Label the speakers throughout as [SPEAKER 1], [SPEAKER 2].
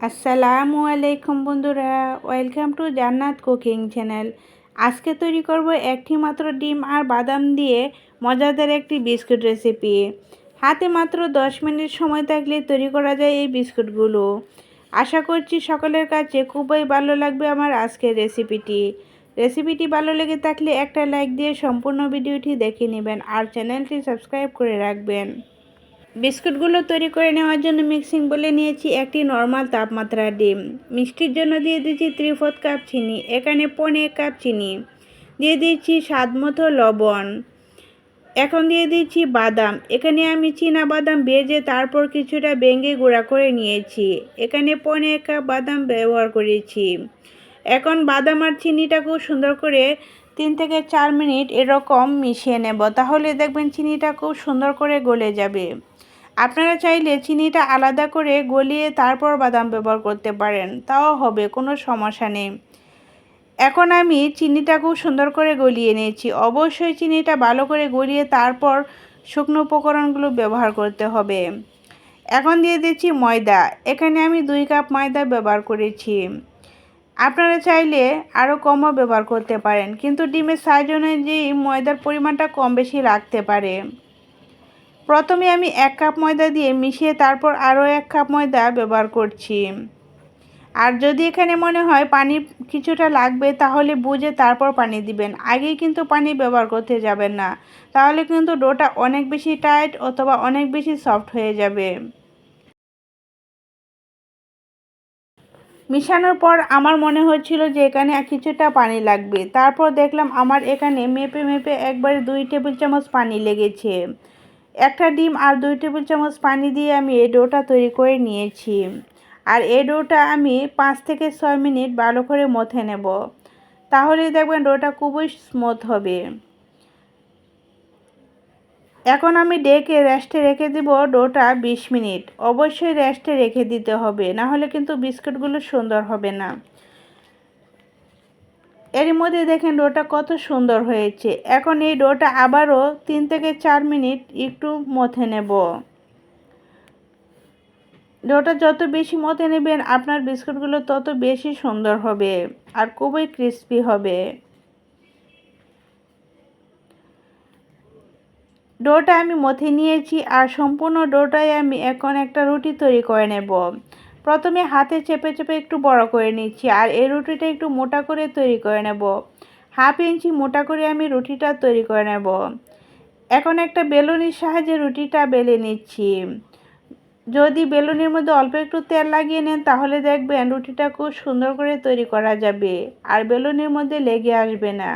[SPEAKER 1] আসসালামু আলাইকুম বন্ধুরা, welcome to Jannat cooking channel. আজকে তৈরি করব একটি মাত্র ডিম আর বাদাম দিয়ে মজাদার একটি বিস্কুট রেসিপি। হাতে মাত্র 10 মিনিট সময় থাকলে তৈরি করা যায় এই বিস্কুটগুলো। আশা করছি সকলের কাছে খুবই ভালো লাগবে আমার আজকের রেসিপিটি। রেসিপিটি ভালো লেগে থাকলে একটা লাইক দিয়ে সম্পূর্ণ ভিডিওটি দেখে নেবেন আর চ্যানেলটি সাবস্ক্রাইব করে রাখবেন। বিস্কুটগুলো তৈরি করে নেওয়ার জন্য মিক্সিং বলে নিয়েছি একটি নর্মাল তাপমাত্রা ডিম। মিষ্টির জন্য দিয়ে দিচ্ছি ত্রিফোর্থ কাপ চিনি, এখানে পনেরো কাপ চিনি। দিয়ে দিচ্ছি স্বাদ মতো লবণ। এখন দিয়ে দিচ্ছি বাদাম। এখানে আমি চীনা বাদাম ভেজে তারপর কিছুটা ভেঙে গুঁড়া করে নিয়েছি। এখানে পনেরো কাপ বাদাম ব্যবহার করেছি। এখন বাদাম আর চিনিটা খুব সুন্দর করে তিন থেকে চার মিনিট এরকম মিশিয়ে নেব। তাহলে দেখবেন চিনিটা খুব সুন্দর করে গলে যাবে। আপনারা চাইলে চিনিটা আলাদা করে গলিয়ে তারপর বাদাম ব্যবহার করতে পারেন। তাও হবে, কোনো সমস্যা নেই। এখন আমি চিনিটা খুব সুন্দর করে গলিয়ে নিয়েছি। অবশ্যই চিনিটা ভালো করে গলিয়ে তারপর শুকনো উপকরণগুলো ব্যবহার করতে হবে। এখন দিয়ে দিচ্ছি ময়দা। এখানে আমি দুই কাপ ময়দা ব্যবহার করেছি। আপনারা চাইলে আরও কমও ব্যবহার করতে পারেন, কিন্তু ডিমের সাইজ অনুযায়ী ময়দার পরিমাণটা কম বেশি রাখতে পারে। প্রথমে আমি এক কাপ ময়দা দিয়ে মিশিয়ে তারপর আরও এক কাপ ময়দা ব্যবহার করছি। আর যদি এখানে মনে হয় পানি কিছুটা লাগবে, তাহলে বুঝে তারপর পানি দিবেন। আগেই কিন্তু পানি ব্যবহার করতে যাবেন না। তাহলে কিন্তু ডোটা অনেক বেশি টাইট অথবা অনেক বেশি সফট হয়ে যাবে। মিশানোর পর আমার মনে হচ্ছিল যে এখানে কিছুটা পানি লাগবে। তারপর দেখলাম আমার এখানে মেপে মেপে একবারে দুই টেবিল চামচ পানি লেগেছে। একটা ডিম আর দুই টেবিল চামচ পানি দিয়ে আমি এই ডোটা তৈরি করে নিয়েছি। আর এই ডোটা আমি পাঁচ থেকে ছয় মিনিট ভালো করে মথে নেব। তাহলে দেখবেন ডোটা খুবই স্মুথ হবে। এখন আমি ডেকে রেস্টে রেখে দিব ডোটা বিশ মিনিট। অবশ্যই রেস্টে রেখে দিতে হবে, না হলে কিন্তু বিস্কুটগুলো সুন্দর হবে না। এর মধ্যে দেখেন ডোটা কত সুন্দর হয়েছে। এখন এই ডোটা আবারও তিন থেকে চার মিনিট একটু মথে নেব। ডোটা যত বেশি মতে নেবেন, আপনার বিস্কুটগুলো তত বেশি সুন্দর হবে আর খুবই ক্রিস্পি হবে। ডোটা আমি মথে নিয়েছি আর সম্পূর্ণ ডোটাই আমি এখন একটা রুটি তৈরি করে নেব। প্রথমে হাতে চেপে চেপে একটু বড় করে নিচ্ছি আর এই রুটিটা একটু মোটা করে তৈরি করে নেব। হাফ ইঞ্চি মোটা করে আমি রুটিটা তৈরি করে নেব। এখন একটা বেলুনির সাহায্যে রুটিটা বেলে নিচ্ছি। যদি বেলুনের মধ্যে অল্প একটু তেল লাগিয়ে নেন তাহলে দেখবেন রুটিটা খুব সুন্দর করে তৈরি করা যাবে আর বেলুনের মধ্যে লেগে আসবে না।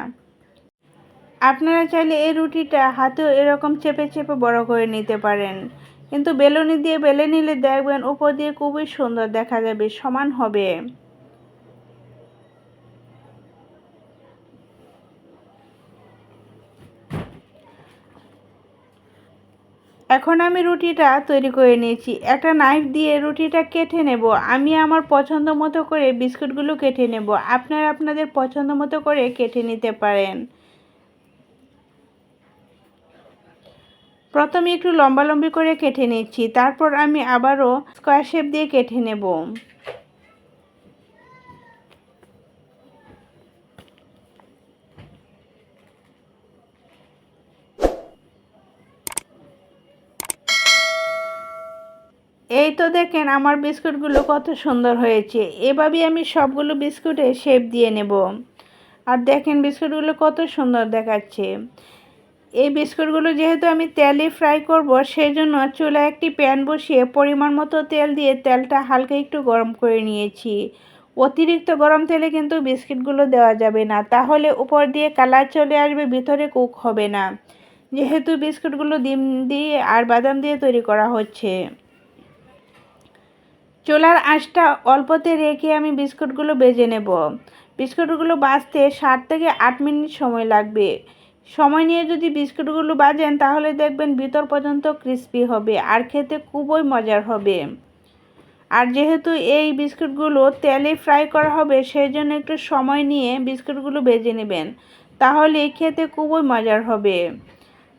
[SPEAKER 1] আপনারা চাইলে এই রুটিটা হাতেও এরকম চেপে চেপে বড় করে নিতে পারেন। কিন্তু বেলুনি দিয়ে বেলে নিলে দেখবেন উপর দিয়ে খুবই সুন্দর দেখা যাবে, সমান হবে। এখন আমি রুটিটা তৈরি করে নিয়েছি। একটা নাইফ দিয়ে রুটিটা কেটে নেব। আমি আমার পছন্দ মতো করে বিস্কুটগুলো কেটে নেব। আপনারা আপনাদের পছন্দ মতো করে কেটে নিতে পারেন। প্রথমে একটু লম্বা লম্বি করে কেটে নিচ্ছি, তারপর আমি আবারও স্কোয়ার শেপ দিয়ে কেটে নেব। এই তো দেখেন আমার বিস্কুটগুলো কত সুন্দর হয়েছে, এভাবেই আমি সবগুলো বিস্কুটে শেপ দিয়ে নেব। আর দেখেন বিস্কুটগুলো কত সুন্দর দেখাচ্ছে। এই বিস্কুটগুলো যেহেতু আমি তেলে ফ্রাই করব সেই জন্য চুলা একটি প্যান বসিয়ে পরিমাণ মতো তেল দিয়ে তেলটা হালকা একটু গরম করে নিয়েছি। অতিরিক্ত গরম তেলে কিন্তু বিস্কিটগুলো দেওয়া যাবে না, তাহলে উপর দিয়ে কালার চলে আসবে, ভিতরে কুক হবে না। যেহেতু বিস্কুটগুলো ডিম দিয়ে আর বাদাম দিয়ে তৈরি করা হচ্ছে। চোলার আঁচটা অল্পতে রেখে আমি বিস্কুটগুলো বেজে নেব। বিস্কুটগুলো বাজতে ষাট থেকে আট মিনিট সময় লাগবে। সময় নিয়ে যদি বিস্কুটগুলো বাজেন, তাহলে দেখবেন ভিতর পর্যন্ত ক্রিস্পি হবে আর খেতে খুবই মজার হবে। আর যেহেতু এই বিস্কুটগুলো তেলে ফ্রাই করা হবে সেই জন্য একটু সময় নিয়ে বিস্কুটগুলো বেজে নেবেন, তাহলে খেতে খুবই মজার হবে।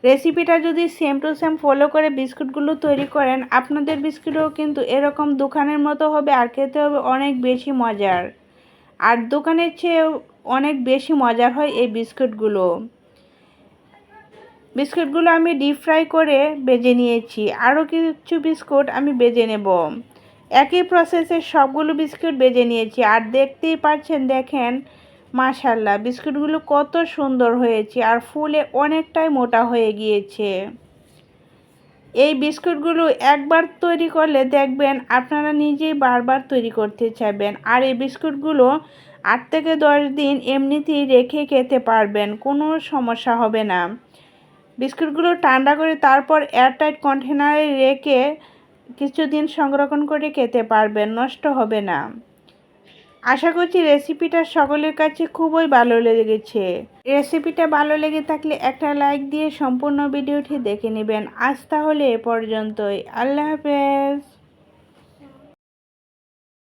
[SPEAKER 1] রেসিপিটা যদি সেম টু সেম ফলো করে বিস্কুটগুলো তৈরি করেন, আপনাদের বিস্কুটও কিন্তু এরকম দোকানের মতো হবে আর খেতে হবে অনেক বেশি মজার। আর দোকানের চেয়ে অনেক বেশি মজার হয় এই বিস্কুটগুলো। বিস্কুটগুলো আমি ডিপ ফ্রাই করে বেজে নিয়েছি। আরও কিছু বিস্কুট আমি বেজে নেব। একই প্রসেসে সবগুলো বিস্কুট বেজে নিয়েছি। আর দেখতেই পাচ্ছেন, দেখেন মাশাল্লাহ বিস্কুটগুলো কত সুন্দর হয়েছে আর ফুলে অনেকটাই মোটা হয়ে গিয়েছে। এই বিস্কুটগুলো একবার তৈরি করলে দেখবেন আপনারা নিজেই বারবার তৈরি করতে চাইবেন। আর এই বিস্কুটগুলো আট থেকে দশ দিন এমনিতেই রেখে খেতে পারবেন, কোনো সমস্যা হবে না। বিস্কুটগুলো ঠান্ডা করে তারপর এয়ারটাইট কন্টেনারে রেখে কিছুদিন সংরক্ষণ করে খেতে পারবেন, নষ্ট হবে না। আশা করছি রেসিপিটা সকলের কাছে খুবই ভালো লেগেছে। রেসিপিটা ভালো লেগে থাকলে একটা লাইক দিয়ে সম্পূর্ণ ভিডিওটি দেখে নেবেন। আজ তাহলে এ পর্যন্তই। আল্লাহ হাফেজ।